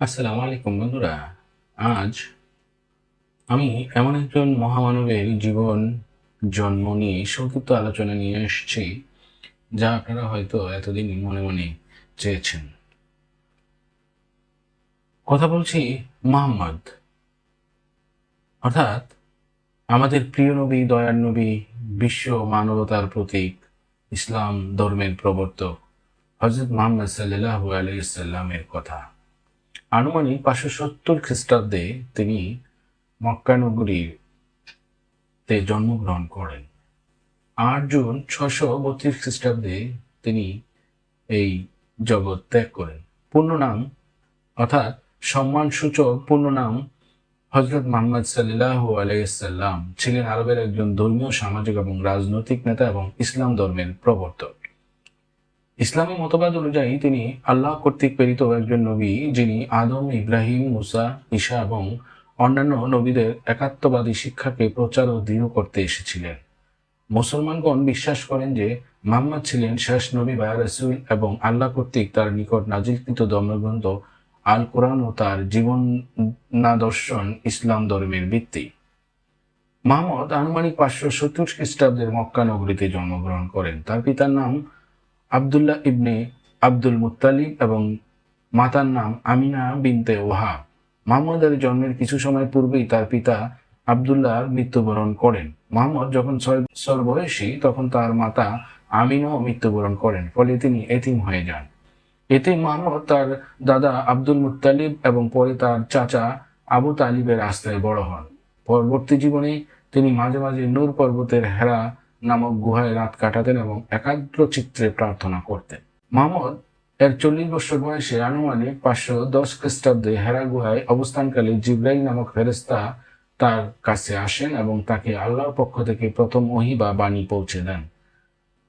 আসসালামু আলাইকুম বন্ধুরা। আজ আমি এমন একজন মহামানবের জীবন, জন্ম নিয়ে সংক্ষিপ্ত আলোচনা নিয়ে এসেছি, যা আপনারা হয়তো এতদিন মনে মনে চেয়েছেন। কথা বলছি মোহাম্মদ। অর্থাৎ আমাদের প্রিয় নবী, দয়ার নবী, বিশ্ব মানবতার প্রতীক, ইসলাম ধর্মের প্রবর্তক হজরত মোহাম্মদ সাল্লাহ আলাইসাল্লামের কথা। আনুমানিক পাঁচশো সত্তর খ্রিস্টাব্দে তিনি মক্কা নগরীতে জন্মগ্রহণ করেন। আট জুন ছশো বত্রিশ খ্রিস্টাব্দে তিনি এই জগৎ ত্যাগ করেন। পূর্ণ নাম, অর্থাৎ সম্মানসূচক পূর্ণ নাম হজরত মোহাম্মদ সাল্লাহ আলাইসাল্লাম ছিলেন আরবের একজন ধর্মীয়, সামাজিক এবং রাজনৈতিক নেতা এবং ইসলাম ধর্মের প্রবর্তক। ইসলামী মতবাদ অনুযায়ী তিনি আল্লাহ কর্তৃক প্রেরিত একজন নবী, যিনি আদম, ইব্রাহিম, মুসা, ঈশা এবং অন্যান্য নবীদের একাত্মবাদী শিক্ষাকে প্রচার ও দৃঢ় করতে এসেছিলেন। মুসলমানগণ বিশ্বাস করেন যে মোহাম্মদ ছিলেন শেষ নবী বা রসুল এবং আল্লাহ কর্তৃক তার নিকট নাজিলকৃত ধর্মগ্রন্থ আল কোরআন ও তার জীবন দর্শন ইসলাম ধর্মের ভিত্তি। মোহাম্মদ আনুমানিক পাঁচশো সত্তর খ্রিস্টাব্দের মক্কা নগরীতে জন্মগ্রহণ করেন। তার পিতার নাম আবদুল্লাহ ইবনে আব্দুল মুত্তালিব এবং মাতার নাম আমিনা বিনতে ওহাব মোহাম্মদের জন্মের কিছু সময় পূর্বেই তার পিতা আবদুল্লাহ মৃত্যুবরণ করেন। মোহাম্মদ যখন ছয় বয়সী তখন তার মাতা আমিনাও মৃত্যুবরণ করেন, ফলে তিনি এতিম হয়ে যান। এতে মোহাম্মদ তার দাদা আব্দুল মুত্তালিব এবং পরে তার চাচা আবু তালিবের আস্থায় বড় হন। পরবর্তী জীবনে তিনি মাঝে মাঝে নূর পর্বতের হেরা নামক গুহায় রাত কাটাতেন এবং একাগ্র চিত্রে প্রার্থনা করতেন। মোহাম্মদ এর চল্লিশ বছর বয়সে আনুমানিক পাঁচশো দশ খ্রিস্টাব্দে হেরা গুহায় অবস্থানকালে জিব্রাইল নামক ফেরেস্তা তার কাছে আসেন এবং তাকে আল্লাহর পক্ষ থেকে প্রথম ওহি বা বাণী পৌঁছে দেন।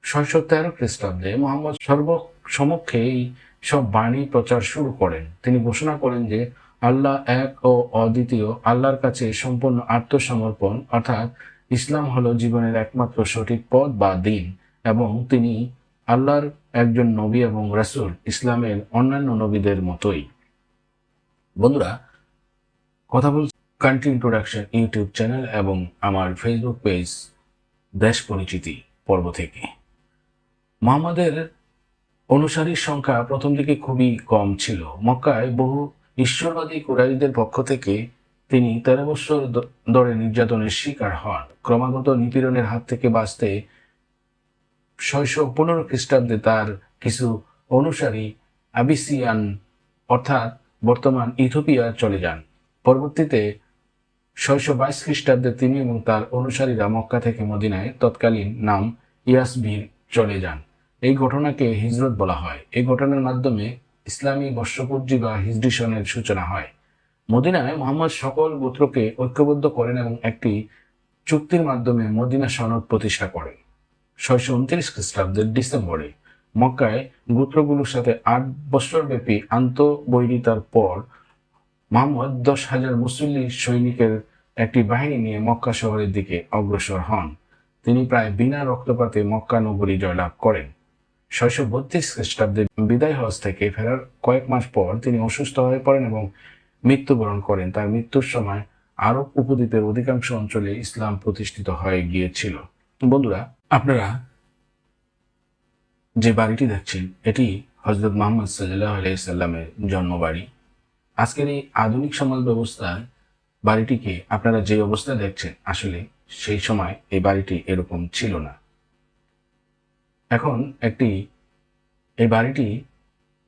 ছয়শো তেরো খ্রিস্টাব্দে মোহাম্মদ সর্বসমক্ষে এই সব বাণী প্রচার শুরু করেন। তিনি ঘোষণা করেন যে আল্লাহ এক ও অদ্বিতীয়, আল্লাহর কাছে সম্পূর্ণ আত্মসমর্পণ, অর্থাৎ ইসলাম হলো জীবনের একমাত্র সঠিক পথ বা দিন এবং তিনি আল্লাহর একজন নবী এবং রাসুল ইসলামের অন্যান্য নবীদের মতোই। বন্ধুরা, কথা বল কান্ট্রি ইন্ট্রোডাকশন ইউটিউব চ্যানেল এবং আমার ফেসবুক পেজ দেশ পরিচিতি পর্ব থেকে। মোহাম্মদের অনুসারীর সংখ্যা প্রথম দিকে খুবই কম ছিল। মক্কায় বহু ঈশ্বরবাদী কুরাইদের পক্ষ থেকে তিনি তেরো বছর ধরে নির্যাতনের শিকার হন। ক্রমাগত নিপীড়নের হাত থেকে বাঁচতে ছয়শো পনেরো খ্রিস্টাব্দে তার কিছু অনুসারী আবিসিয়ান, অর্থাৎ বর্তমান ইথোপিয়া চলে যান। পরবর্তীতে ছয়শো বাইশ খ্রিস্টাব্দে তিনি এবং তার অনুসারীরা মক্কা থেকে মদিনায় তৎকালীন নাম ইয়াসবির চলে যান। এই ঘটনাকে হিজরত বলা হয়। এই ঘটনার মাধ্যমে ইসলামী বর্ষপূর্জি বা হিজরি সনের সূচনা হয়। মদিনায় মোহাম্মদ সকল গোত্রকে ঐক্যবদ্ধ করেন এবং একটি চুক্তির মাধ্যমে মদিনা সনদ প্রতিষ্ঠা করেন। ছয়শো উনত্রিশ খ্রিস্টাব্দের ডিসেম্বরে মক্কায় গোত্রগুলোর সাথে আট বছরব্যাপী আন্তঃবৈরিতার পর মোহাম্মদ দশ হাজার মুসল্লি সৈনিকের একটি বাহিনী নিয়ে মক্কা শহরের দিকে অগ্রসর হন। তিনি প্রায় বিনা রক্তপাতে মক্কা নগরী জয়লাভ করেন। ছয়শো বত্রিশ খ্রিস্টাব্দে বিদায় হজ থেকে ফেরার কয়েক মাস পর তিনি অসুস্থ হয়ে পড়েন এবং মৃত্যুবরণ করেন। তার মৃত্যুর সময় আরব উপদ্বীপের অধিকাংশ অঞ্চলে ইসলাম প্রতিষ্ঠিত হয়ে গিয়েছিল। বন্ধুরা, আপনারা যে বাড়িটি দেখছেন, এটি হজরত মোহাম্মদ সাল্লাহ আলাইসাল্লামের জন্মবাড়ি। আজকের এই আধুনিক সমাজ ব্যবস্থায় বাড়িটিকে আপনারা যে অবস্থা দেখছেন, আসলে সেই সময় এই বাড়িটি এরকম ছিল না। এখন একটি, এই বাড়িটি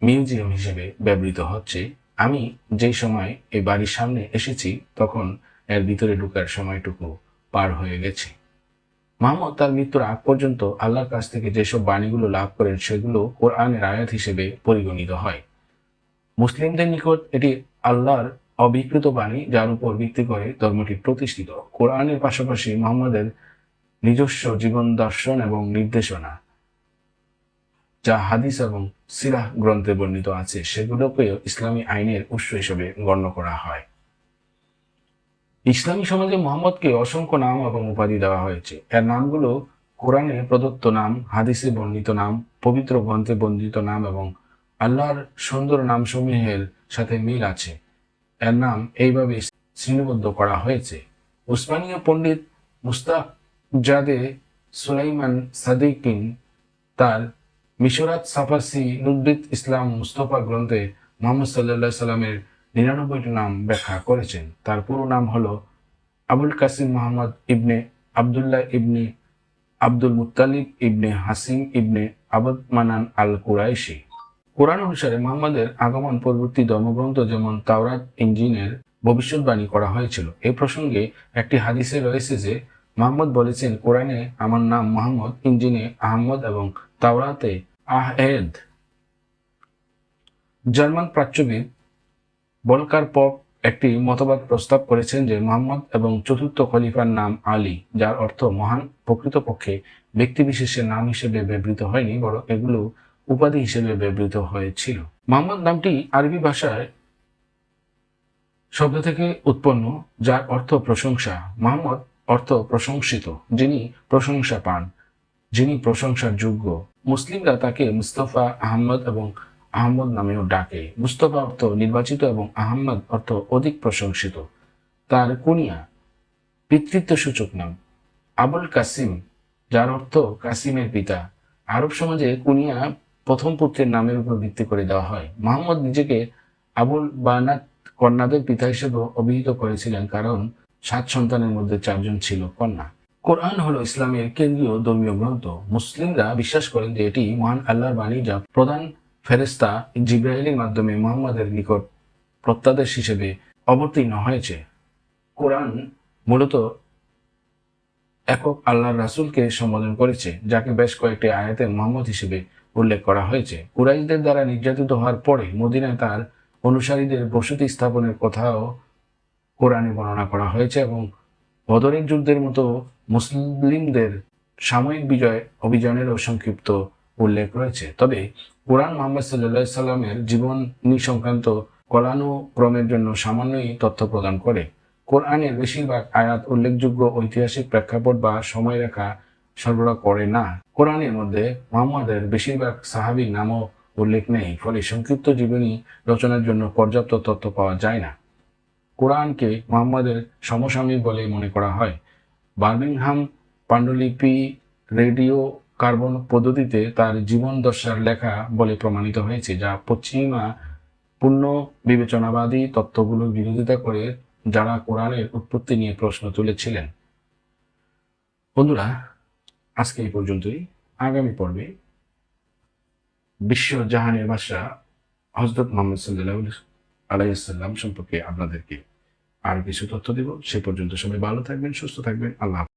মিউজিয়াম হিসেবে ব্যবহৃত হচ্ছে। আমি যেই সময় এই বাড়ির সামনে এসেছি, তখন এর ভিতরে ঢুকার সময়টুকু পার হয়ে গেছে। মোহাম্মদ তার মৃত্যুর আগ পর্যন্ত আল্লাহর কাছ থেকে যেসব বাণীগুলো লাভ করেন, সেগুলো কোরআনের আয়াত হিসেবে পরিগণিত হয়। মুসলিমদের নিকট এটি আল্লাহর অবিকৃত বাণী, যার উপর ভিত্তি করে ধর্মটি প্রতিষ্ঠিত। কোরআনের পাশাপাশি মোহাম্মদের নিজস্ব জীবন দর্শন এবং নির্দেশনা যা হাদিস এবং সিরাহ গ্রন্থে বর্ণিত আছে, সেগুলোকেও ইসলামী আইনের উৎস হিসেবে গণ্য করা হয়। ইসলামী সমাজে মোহাম্মদকে অসংখ্য নাম এবং উপাধি দেওয়া হয়েছে। এর নামগুলো কোরআনে প্রদত্ত নাম, হাদিসে বর্ণিত নাম, পবিত্র গ্রন্থে বর্ণিত নাম এবং আল্লাহর সুন্দর নামসমূহের সাথে মিল আছে। এর নাম এইভাবে শ্রেণীবদ্ধ করা হয়েছে। উসমানীয় পণ্ডিত মুস্তাক জাদে সুলাইমান সাদিকিন তার মিশরাত সাফাসি নুদ্দিত ইসলাম মুস্তফা গ্রন্থে মোহাম্মদ সাল্লাহ সাল্লামের নিরানব্বইটি নাম ব্যাখ্যা করেছেন। তার পুরো নাম হলো আবুল কাসিম মোহাম্মদ ইবনে আবদুল্লাহ ইবনে আব্দুল মুত্তালিব ইবনে হাসিম ইবনে আবদ মানান আল কুরাইশি কোরআন অনুসারে মোহাম্মদের আগমন পরবর্তী ধর্মগ্রন্থ যেমন তাওরাত ইঞ্জিনের ভবিষ্যৎবাণী করা হয়েছিল। এই প্রসঙ্গে একটি হাদিসে রয়েছে যে, মোহাম্মদ বলেছেন, কোরআনে আমার নাম মোহাম্মদ ইঞ্জিনে আহমদ এবং তাওরাতে আহেদ জার্মান প্রাচ্যবিদ বলকার পপ একটি মতবাদ প্রস্তাব করেছেন যে মোহাম্মদ এবং চতুর্থ খলিফার নাম আলী, যার অর্থ মহান প্রকৃতপক্ষে ব্যক্তিবিশেষের নাম হিসেবে ব্যবহৃত হয়নি, বরং এগুলো উপাধি হিসেবে ব্যবহৃত হয়েছিল। মোহাম্মদ নামটি আরবি ভাষায় শব্দ থেকে উৎপন্ন, যার অর্থ প্রশংসা। মোহাম্মদ অর্থ প্রশংসিত, যিনি প্রশংসা পান। যিনি প্রশংসার যোগ্য মুসলিমরা তাকে মুস্তফা আহমদ এবং আহমদ নামেও ডাকে। মুস্তফা অর্থ নির্বাচিত এবং আহমদ অর্থ অধিক প্রশংসিত। তার কুনিয়া পিতৃত্ব সূচক নাম। আবুল কাসিম, যার অর্থ কাসিমের পিতা। আরব সমাজে কুনিয়া প্রথম পুত্রের নামের উপর ভিত্তি করে দেওয়া হয়। মোহাম্মদ নিজেকে আবুল বানাত কন্যাদের পিতা হিসেবে অভিহিত করেছিলেন, কারণ সাত সন্তানের মধ্যে চারজন ছিল কন্যা। কোরআন হলো ইসলামের কেন্দ্রীয় ধর্মীয় গ্রন্থ। মুসলিমরা বিশ্বাস করেন যে এটি মহান আল্লাহর বাণী যা প্রধান ফেরেস্তা জিব্রাহিলের মাধ্যমে মোহাম্মদের নিকট প্রত্যাদেশ হিসেবে অবতীর্ণ হয়েছে। কোরআন মূলত একক আল্লাহর রাসূলকে সম্বোধন করেছে, যাকে বেশ কয়েকটি আয়াতে মোহাম্মদ হিসেবে উল্লেখ করা হয়েছে। কুরাইশদের দ্বারা নির্যাতিত হওয়ার পরে মদিনায় তার অনুসারীদের বসতি স্থাপনের কথাও কোরআনে বর্ণনা করা হয়েছে এবং বদরের যুদ্ধের মতো মুসলিমদের সাময়িক বিজয় অভিযানেরও সংক্ষিপ্ত উল্লেখ রয়েছে। তবে কোরআন মোহাম্মদ সাল্লাহ সাল্লামের জীবনী সংক্রান্ত কলানুক্রমের জন্য সামান্যই তথ্য প্রদান করে। কোরআনের বেশিরভাগ আয়াত উল্লেখযোগ্য ঐতিহাসিক প্রেক্ষাপট বা সময়রেখা সরবরাহ করে না। কোরআনের মধ্যে মোহাম্মদের বেশিরভাগ সাহাবির নামও উল্লেখ নেই, ফলে সংক্ষিপ্ত জীবনী রচনার জন্য পর্যাপ্ত তথ্য পাওয়া যায় না। কোরআনকে মোহাম্মদের সমসাময়িক বলে মনে করা হয়। বার্মিংহাম পাণ্ডুলিপি রেডিও কার্বন পদ্ধতিতে তার জীবন দশার লেখা বলে প্রমাণিত হয়েছে, যা পশ্চিমা পূর্ণ বিবেচনাবাদী তত্ত্বগুলোর বিরোধিতা করে যারা কোরআনের উৎপত্তি নিয়ে প্রশ্ন তুলেছিলেন। বন্ধুরা, আজকে এই পর্যন্তই। আগামী পর্বে বিশ্ব জাহানের বাদশাহ হজরত মোহাম্মদ সাল্লাহ আলাইসাল্লাম সম্পর্কে আপনাদেরকে আর কিছু তথ্য দেব সে পর্যন্ত সবাই ভালো থাকবেন, সুস্থ থাকবেন আল্লাহ।